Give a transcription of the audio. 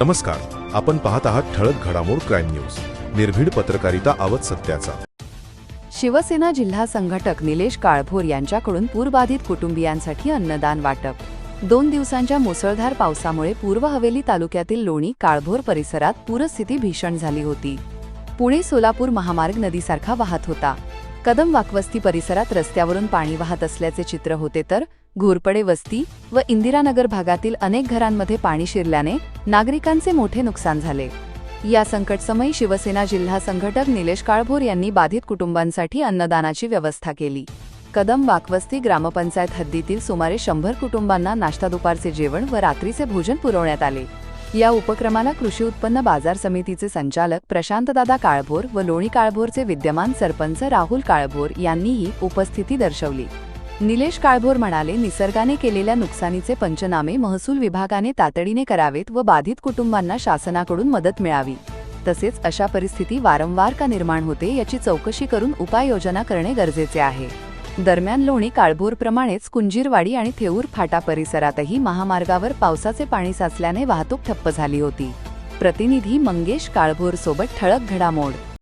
नमस्कार. आपण पाहत आहात ठळक घडामोड क्राईम न्यूज. निर्भीड पत्रकारिता आवत सत्याचा. शिवसेना जिल्हा संघटक निलेश काळभोर यांच्याकडून पूरबाधित कुटुंबियांसाठी अन्नदान वाटप. दोन दिवसांच्या मुसळधार पावसामुळे पूर्व हवेली तालुक्यातील लोणी काळभोर परिसरात पूरस्थिती भीषण झाली होती. पुणे सोलापूर महामार्ग नदीसारखा वाहत होता. कदम वाकवस्ती परिसरात रस्त्यावरून पाणी वाहत असल्याचे चित्र होते तर घोरपडे वस्ती व इंदिरानगर भागातील अनेक घरांमध्ये पाणी शिरल्याने नागरिकांचे मोठे नुकसान झाले. या संकटसमयी शिवसेना जिल्हा संघटक निलेश काळभोर यांनी बाधित कुटुंबांसाठी अन्नदानाची व्यवस्था केली. कदम वाकवस्ती ग्रामपंचायत हद्दीतील सुमारे शंभर कुटुंबांना नाश्ता दुपारचे जेवण व रात्रीचे भोजन पुरवण्यात आले. या उपक्रमाला कृषी उत्पन्न बाजार समितीचे संचालक प्रशांतदादा काळभोर व लोणी काळभोरचे विद्यमान सरपंच राहुल काळभोर यांनीही उपस्थिती दर्शवली. निलेश काळभोर म्हणाले निसर्गाने केलेल्या नुकसानीचे पंचनामे महसूल विभागाने तातडीने करावेत व बाधित कुटुंबांना शासनाकडून मदत मिळावी. तसेच अशा परिस्थिती वारंवार का निर्माण होते याची चौकशी करून उपाययोजना करणे गरजेचे आहे. दरम्यान लोणी काळभोरप्रमाणेच कुंजीरवाडी आणि थेऊर फाटा परिसरातही महामार्गावर पावसाचे पाणी साचल्याने वाहतूक ठप्प झाली होती. प्रतिनिधी मंगेश काळभोर सोबत ठळक घडामोड